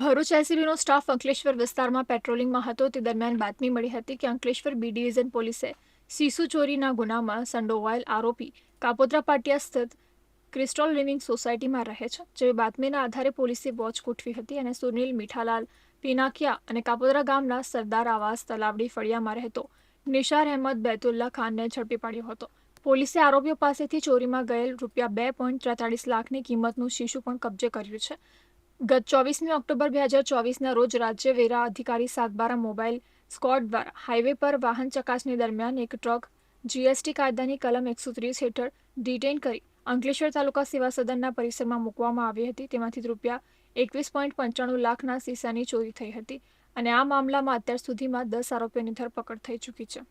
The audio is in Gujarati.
ભરૂચ એસીબીનો સ્ટાફ અંકલેશ્વર વિસ્તારમાં પેટ્રોલિંગમાં હતો. તે દરમિયાન બાતમી મળી હતી કે અંકલેશ્વર બી ડિવિઝન પોલીસે સીસુ ચોરીના ગુનામાં સંડોવાયેલ આરોપી કાપોદ્રા પાટિયા સ્થિત ક્રિસ્ટોલ લિવિંગ સોસાયટીમાં રહે છે જેવી બાતમીના આધારે પોલીસે વોચ ગોઠવી હતી અને સુનિલ મીઠાલાલ પિનાકિયા અને કાપોદ્રા ગામના સરદાર આવાસ તલાવડી ફળિયામાં રહેતો નિશાર અહેમદ બેતુલ્લા ખાનને ઝડપી પાડ્યો હતો. પોલીસે આરોપીઓ પાસેથી ચોરીમાં ગયેલ રૂપિયા બે પોઈન્ટ ત્રેતાળીસ લાખની કિંમતનું શીશુ પણ કબજે કર્યું છે. ગત ચોવીસમી ઓક્ટોબર બે હજાર ચોવીસના રોજ રાજ્ય વેરા અધિકારી સાગબારા મોબાઈલ સ્કોડ દ્વારા હાઈવે પર વાહન ચકાસણી દરમિયાન એક ટ્રક જીએસટી કાયદાની કલમ એકસો ત્રીસ હેઠળ ડિટેઇન કરી અંકલેશ્વર તાલુકા સેવા સદનના પરિસરમાં મૂકવામાં આવી હતી. તેમાંથી રૂપિયા એકવીસ પોઈન્ટ પંચાણું લાખના સીસાની ચોરી થઈ હતી અને આ મામલામાં અત્યાર સુધીમાં દસ આરોપીઓની ધરપકડ થઈ ચૂકી છે.